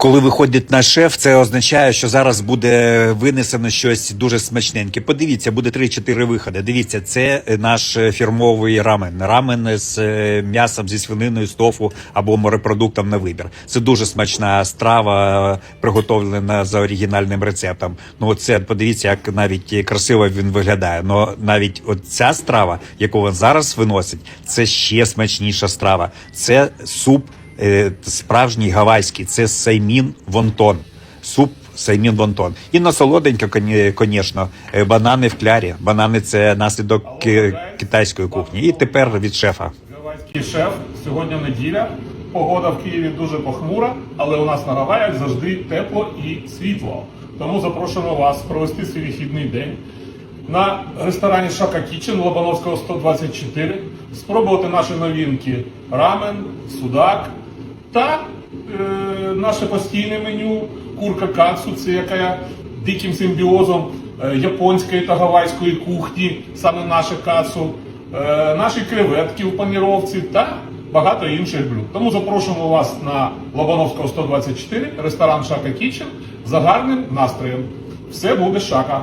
Коли виходить наш шеф, це означає, що зараз буде винесено щось дуже смачненьке. Подивіться, буде 3-4 виходи. Дивіться, це наш фірмовий рамен. Рамен з е, м'ясом зі свининою, з тофу або морепродуктом на вибір. Це дуже смачна страва, приготовлена за оригінальним рецептом. Ну, це подивіться, як навіть красиво він виглядає. Ну навіть от ця страва, яку він зараз виносить, це ще смачніша страва. Це суп е, справжній гавайський, це сеймін вонтон. Суп сеймін вонтон. І на солоденько, звісно, банани в клярі. Банани це наслідок китайської кухні. І тепер від шефа. Гавайський шеф. Сьогодні неділя. Погода в Києві дуже похмура, але у нас на Гаваях завжди тепло і світло. Тому запрошуємо вас провести свій вихідний день на ресторані Шака Кічен Лобановського 124, спробувати наші новинки рамен, судак та е, наше постійне меню курка кацу, це яка диким симбіозом е, японської та гавайської кухні, саме наше кацу, е, наші креветки в паніровці та багато інших блюд. Тому запрошуємо вас на Лобановського 124, ресторан Шака Кічен за гарним настроєм. Все буде шака.